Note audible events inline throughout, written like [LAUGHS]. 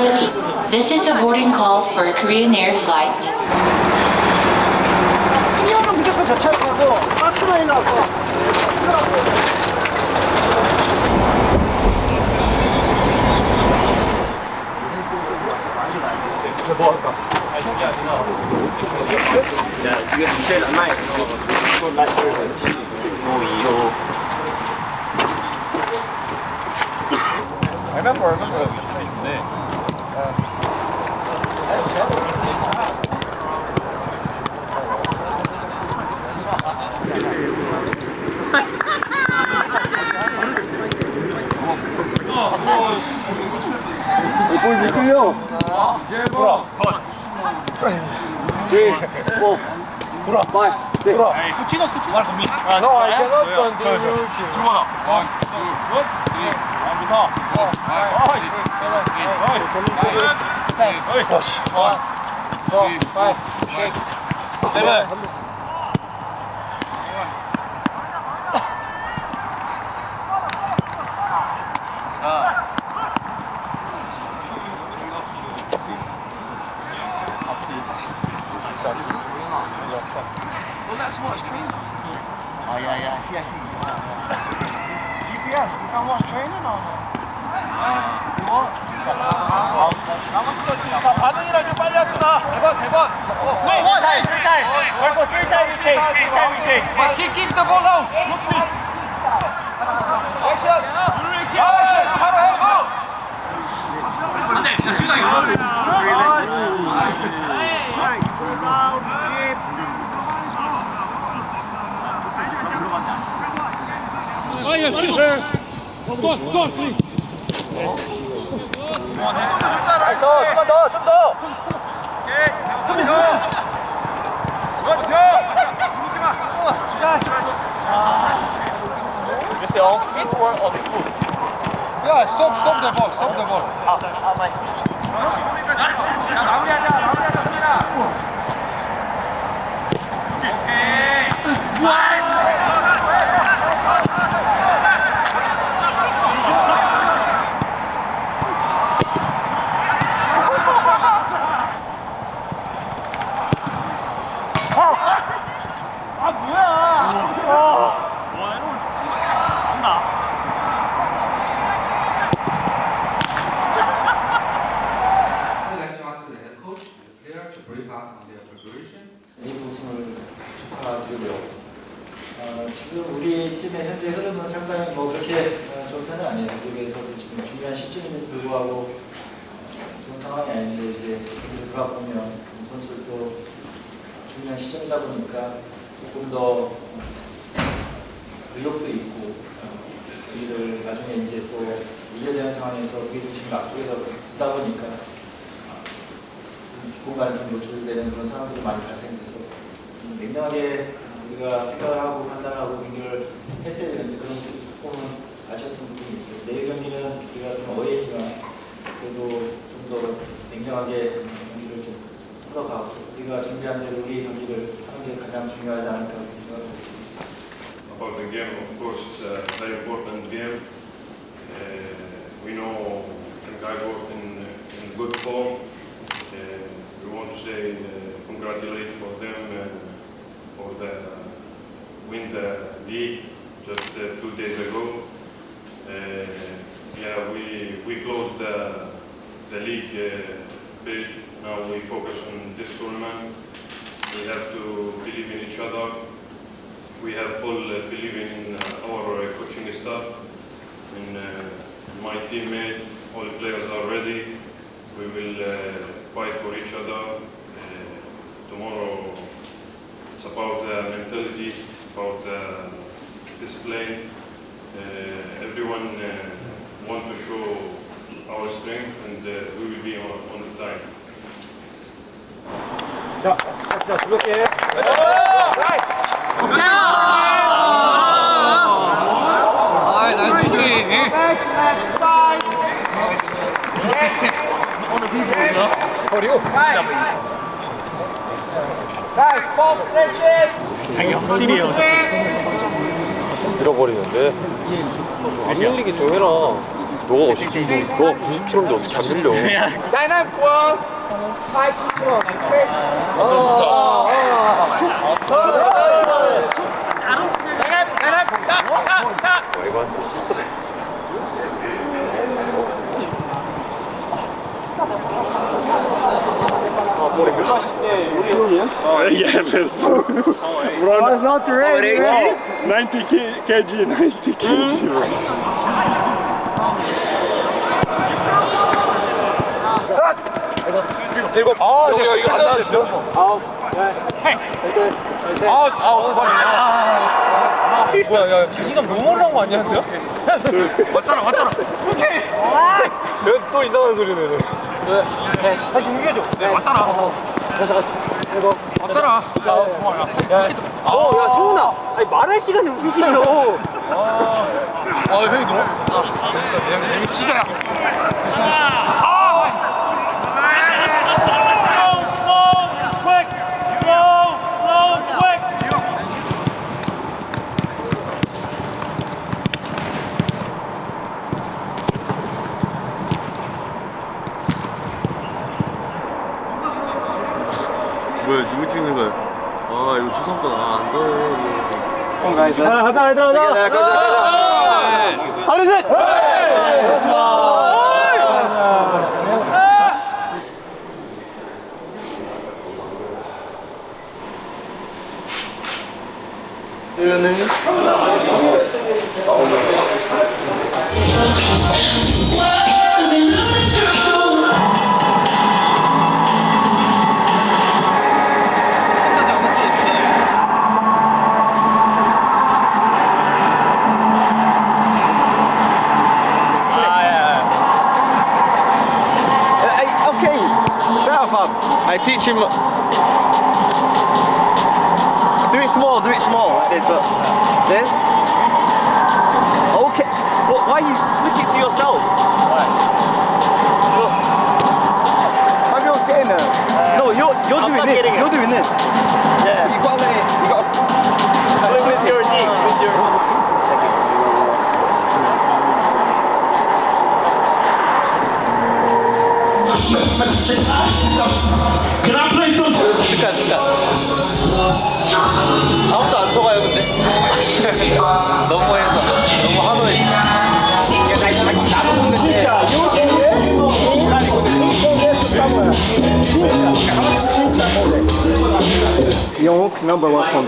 This is a boarding call for Korean Air Flight. I remember, I remember. 볼왜 끌려? 돌아. 예. 뭐. 돌아. 빨리. 돌아. 스치너 스치너 말 고민. No, I cannot continue. 들어와. GPS we can watch training on it. 자 반응이라 좀 빨리 합시다. 대박 대박. 네. 원 타임. 쓰리 타임. 월코 쓰리 타임 위치. 쓰리 타임 위치. But he keep the ball out. Look me. 액션. 아, 바로 해. 고. 안돼. 자 시간 이거. Nice. Pull down, deep. 나이스. 좀만 더, 좀 더. 오케이. 좀 더. Just on feet or on foot? 야 stop stop the ball stop the ball. 자, 마무리하자, 마무리하자, 수민아. 아 뭐야? I'd like to ask the head coach there to brief us on their preparation. 리그 우승을 축하드리고요. 어, 지금 우리 팀의 현재 흐름은 상당히 뭐 그렇게 어, 좋은 편은 아니에요. 리그에서도 지금 중요한 시점인데도 불구하고 어, 좋은 상황이 아닌데 이제 오늘 돌아보면 선수들도 중요한 시점이다 보니까 조금 더 어, 의욕도 있고 어, 우리를 나중에 이제 또 이겨야 되는 상황에서 우리 중심을 앞쪽에서 두다 보니까 공간이 좀 노출되는 그런 상황들이 많이 발생돼서 좀 냉정하게 우리가 생각을 하고 판단을 하고 경기를 했어야 되는데 그런 조금은 아쉬웠던 부분이 있어요. 내일 경기는 우리가 좀 어려지만 그래도 좀 더 냉정하게 경기를 좀 풀어가고 우리가 준비한 대로 우리 경기를 하는 게 가장 중요하지 않을까. About the game. Of course, it's a very important game. Uh, we know Shanghai work in, in good form. Uh, we want to say uh, congratulate for them for the win the league just two days ago. Yeah, we we closed the the league page. Now we focus on this tournament. We have to believe in each other we have full uh, belief in uh, our uh, coaching staff, in my teammate. All the players are ready. We will fight for each other. tomorrow, it's about mentality, it's about discipline. everyone wants to show our strength and we will be on, on the time. Ja, look here. gelukkig. Right. 자기 확실히 해요. 밀어버리는데. 안 밀리게 좀 해라. 너가 90kg, 너가 90kg인데 어떻게 안 밀려? Dynamic one. Five people. Okay. Dynamic, dynamic. Stop, stop, stop. 이거 안 돼. Yeah, verso. [LAUGHS] Run. not ready. 90 K- kg, 90 kg. bro. 아, 이거 이거 안 나왔어. 아홉, 아홉 번. 아. 뭐야, 야, 자신감 너무 올라온 거 아니야, 진짜? 왔잖아, 왔잖아. 오케이. 여기서 또 이상한 소리 내네. 다시 옮겨줘. 네, 왔잖아. 왔잖아. 아우, 야, 성훈아. 아니, 말할 시간이 움직여. [LAUGHS] 아, 아, 형이 너무. 아, 여기 치자야. 뭐야 누구 찍는 거야? 아 이거 조선권 아안 돼. 가자, 가자, 가자, 가자. 하나 셋. Okay, I teach him. Do it small, do it small, like this. Look. This. Okay. But why you flick it to yourself? Why? Look. Fabio's getting there. no, you're you're doing this. You're doing this. Yeah. You gotta let it. You gotta. with your knee. With your. 너무 하도해서. 영국 넘버 원콘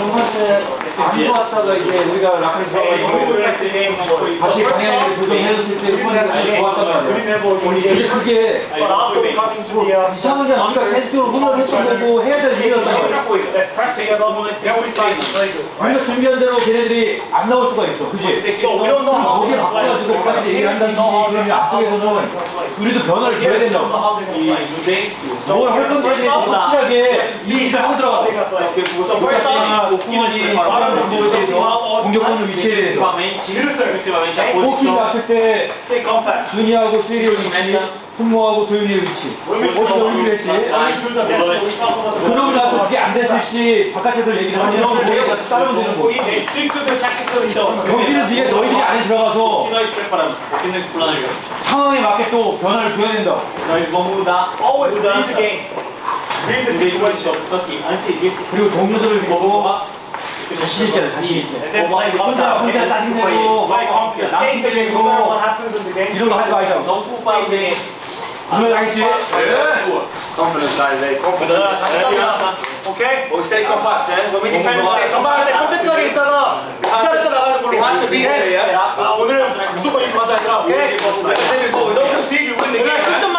формати 안 좋았다가 이제 우리가 라클 들어가지고 다시 방향을 조정해줬을 때 후반에 다시 좋았단 말이야. 근데 그게 이상하게 우리가 계속적으로 훈련을 했던 거고 해야 될 일이었단 말이야. 우리가 준비한 대로 걔네들이 안 나올 수가 있어. 그지? 거기에 바꿔가지고 우리가 얘기를 한다든지 그러면 앞쪽에서는 우리도 변화를 줘야 된다고. 뭘 할 건지 확실하게 이해를 하고 들어가. 포커스나 오프먼 공격하는 위치에 대해서. 호킹 갔을 때 준이하고 수일이의 위치, 승모하고 도윤이의 위치. 어디서 올리기로 했지? 그러고 나서 그게 안 됐을 시 바깥에서 얘기를 하면 따르면 되는 거. 여기는 네가 너희들이 안에 들어가서 상황에 맞게 또 변화를 줘야 된다. 그리고 동료들을 보고 자신 있게 하자, 자신 있게. 혼자 혼자 짜증내고 남기되고 이런 거 하지 말자. 오늘 알겠지? Confidence guys, eh? Confidence. Okay? We'll stay compact, eh? When we defend, stay compact. 컴퓨터에 있다가 기다렸다 나가는 걸로. We have to be there, yeah? 아, 오늘은 무조건 이거 맞아, 얘들아. 오케이? We don't concede, we win the 우리가 game. 실점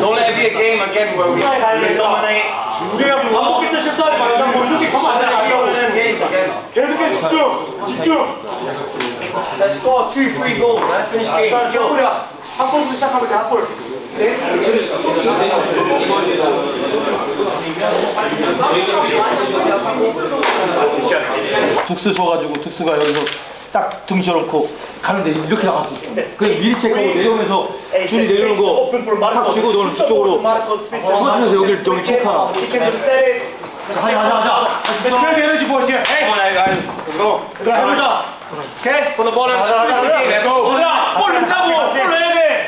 Don't let it be a game again where we, we dominate. 우리가 반복했던 실수하지. 뭐 이렇게 가면 안 Let it be one of 돼. them games again. 계속해 집중! 집중! Let's score two, three goals, man. Finish game. 자. 한 골부터 시작하면 돼, 한 골. 둑스 줘가지고 둑스가 여기서 딱 등쳐놓고 가는데 이렇게 나갔어. 그래 미리 체크하고 내려오면서 줄이 내려오는 거딱 쥐고 너는 뒤쪽으로 수업하면서 여기를 여기 체크하라. 하자, 하자, 하자. Strength energy boys here. Hey. Come on, guys. Let's go. 얘들아, 해보자. 오케이? For the ball and let's finish the game. Let's go. 얘들아, 볼 넣자고. 볼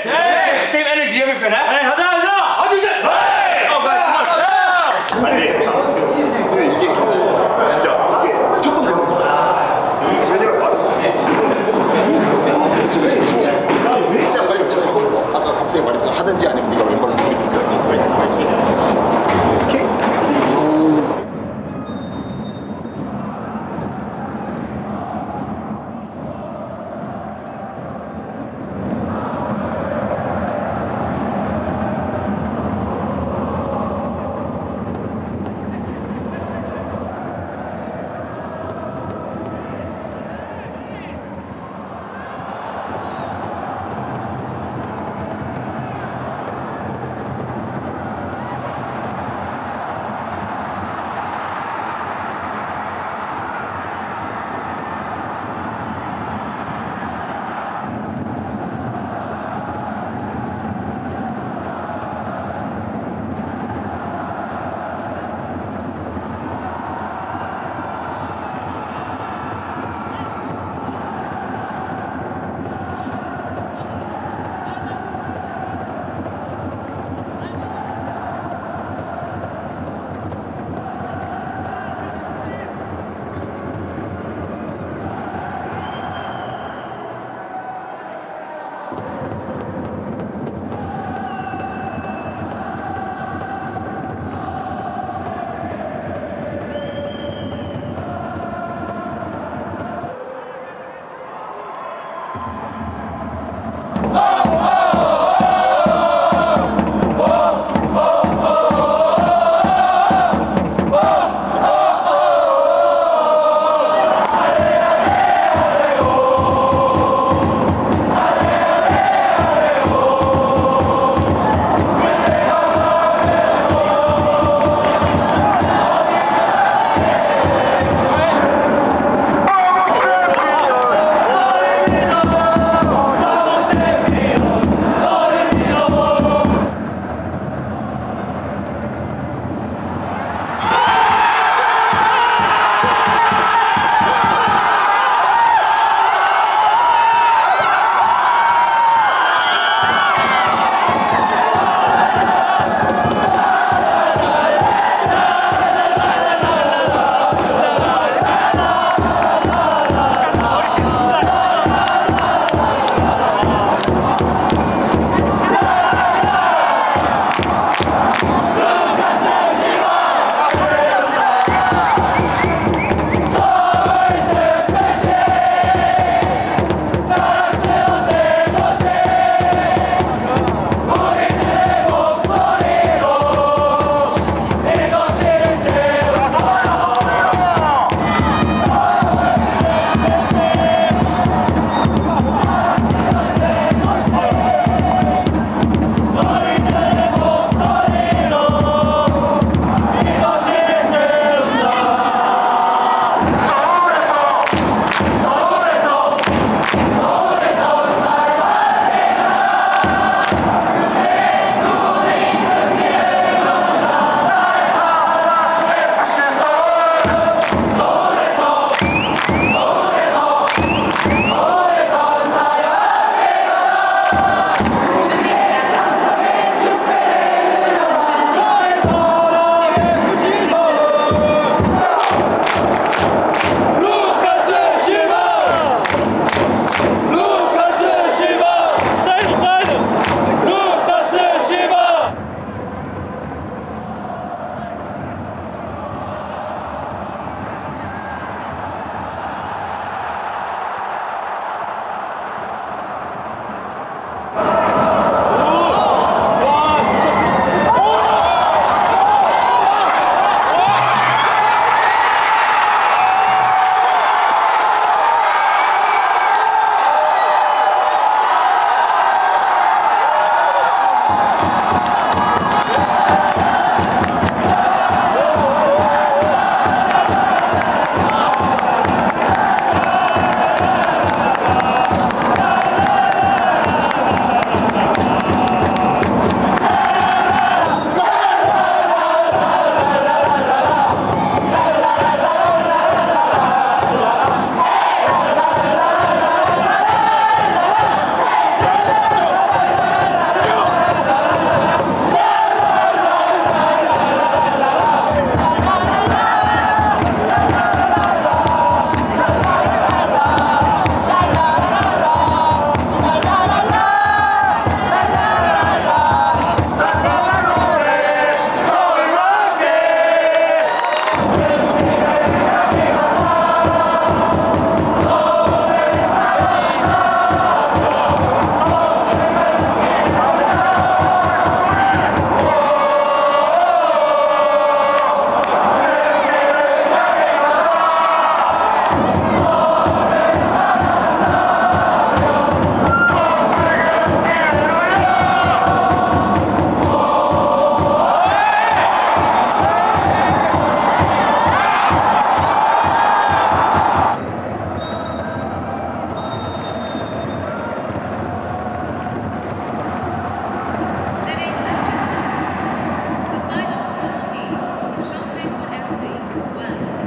에이. Same energy, everything, huh? 에이, 가자, 얘들아. 하나, 둘, 셋. 에이. Oh, guys, come on. 이게 진짜 이게 무조건 되는 거야. 이게 제대로. 그치. 그냥 빨리 쳐주고 아까 갑자기 말했던 하든지 아니면 네가 왼발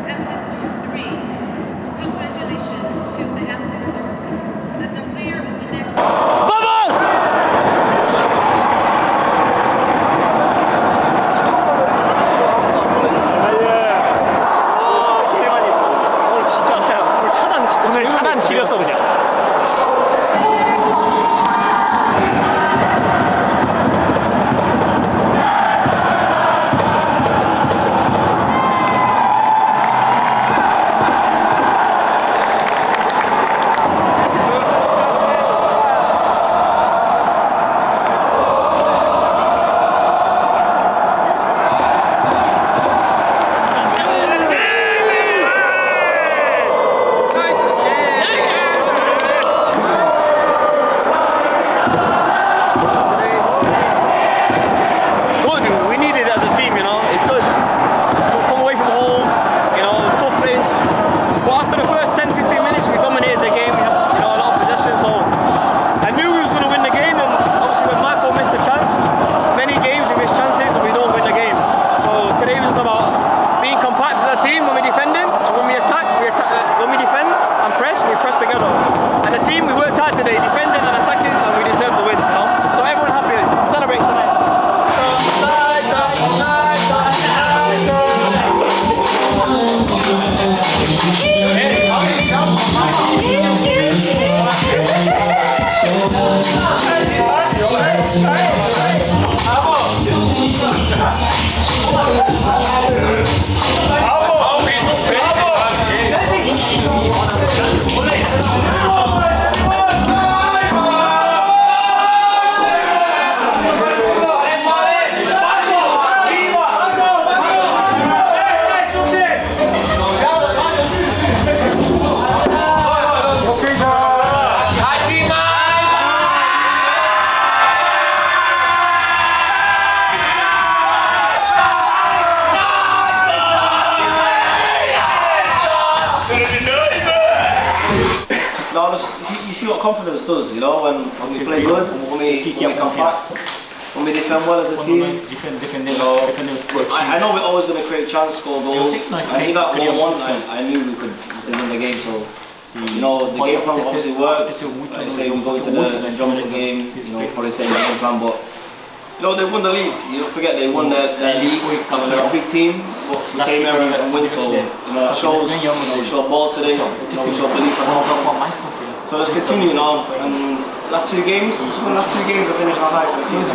deve ser when we play good, when we, when we come back, when we defend well as a team. You know, I, I know we're always going to create chances, score goals. I knew that 1 1, I, I knew we could win the game, so. You know, the game plan obviously worked. Like I say, we go into the Drummond game, you know, for the game plan, but you know, they won the league. You don't forget they won their, their league. And they're a big team, but we came here and win. So you know, that shows. You know, we showed balls today. You know, we showed belief and confidence. So let's continue now. And last two games, he won last two games, I finished my high for the season.